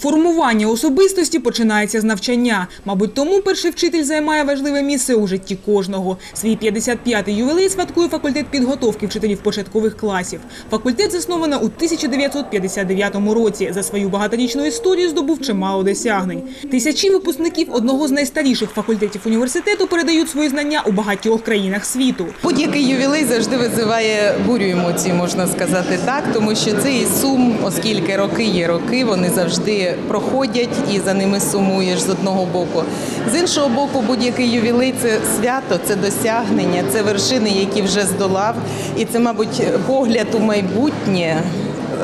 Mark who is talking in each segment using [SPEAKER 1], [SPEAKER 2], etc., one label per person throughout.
[SPEAKER 1] Формування особистості починається з навчання. Мабуть, тому перший вчитель займає важливе місце у житті кожного. Свій 55-й ювілей святкує факультет підготовки вчителів початкових класів. Факультет засновано у 1959 році. За свою багаторічну історію здобув чимало досягнень. Тисячі випускників одного з найстаріших факультетів університету передають свої знання у багатьох країнах світу.
[SPEAKER 2] Будь-який ювілей завжди визиває бурю емоцій, можна сказати так, тому що це і сум, оскільки роки є роки, вони завжди проходять і за ними сумуєш з одного боку. З іншого боку, будь-який ювілей це свято, це досягнення, це вершини, які вже здолав, і це, мабуть, погляд у майбутнє,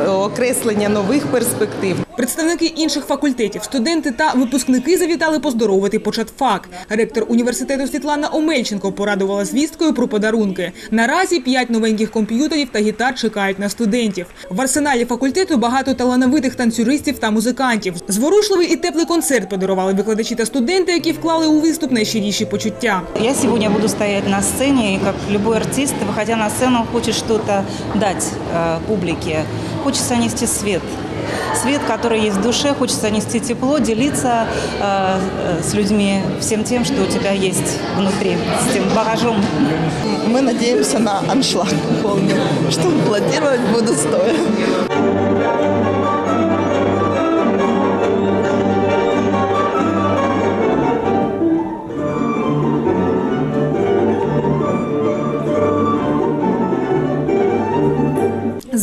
[SPEAKER 2] окреслення нових перспектив.
[SPEAKER 1] Представники інших факультетів, студенти та випускники завітали поздоровити початфак. Ректор університету Світлана Омельченко порадувала звісткою про подарунки. Наразі п'ять новеньких комп'ютерів та гітар чекають на студентів. В арсеналі факультету багато талановитих танцюристів та музикантів. Зворушливий і теплий концерт подарували викладачі та студенти, які вклали у виступ найщиріші почуття.
[SPEAKER 3] Я сегодня буду стоять на и как любой артист, выходя на сцену, хочет что-то дать э, публике. Хочется нести свет. Свет, который есть в душе, хочется нести тепло, делиться э, с людьми всем тем, что у тебя есть внутри, с тем багажом.
[SPEAKER 4] Мы надеемся на аншлаг полный, что аплодировать буду стоя.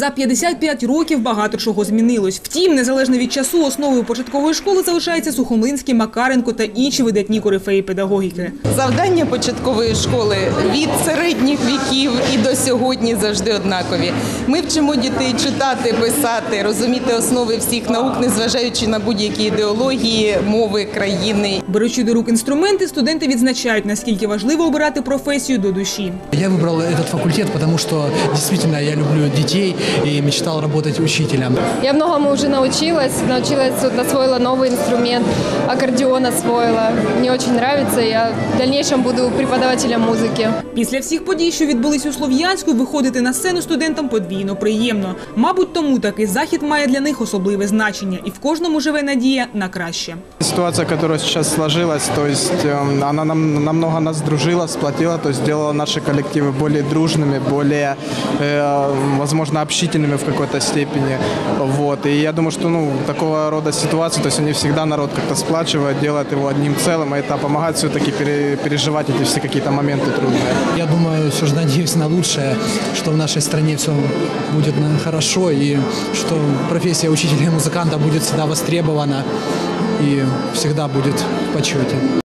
[SPEAKER 1] За 55 років багато чого змінилось. Втім, незалежно від часу, основою початкової школи залишається Сухомлинський, Макаренко та інші видатні корифеї педагогіки.
[SPEAKER 2] Завдання початкової школи від середніх віків і до сьогодні завжди однакові. Ми вчимо дітей читати, писати, розуміти основи всіх наук, незважаючи на будь-які ідеології, мови, країни.
[SPEAKER 1] Беручи до рук інструменти, студенти відзначають, наскільки важливо обирати професію до душі.
[SPEAKER 5] Я выбрал этот факультет, потому что действительно я люблю детей и мечтал работать учителем.
[SPEAKER 6] Я многому уже научилась. Научилась, вот, освоила новый инструмент, аккордеон освоила. Мне очень нравится. Я в дальнейшем буду преподавателем музыки.
[SPEAKER 1] Після всіх подій, що відбулись у Слов'янську, виходити на сцену студентам подвійно приємно. Мабуть, тому такий захід має для них особливе значення, і в кожному живе надія на краще.
[SPEAKER 7] Ситуация, которая сейчас сложилась, то есть э, она нам намного нас дружила, сплотила, то есть сделала наши коллективы более дружными, более, э, возможно, общительными в какой-то степени. Вот. И я думаю, что ну, такого рода ситуации, то есть они всегда народ как-то сплачивают, делают его одним целым, и это помогает все-таки пере- переживать эти все какие-то моменты трудные.
[SPEAKER 5] Я думаю, все же надеюсь на лучшее, что в нашей стране все будет на- хорошо и что профессия учителя и музыканта будет всегда востребована и всегда будет в почете.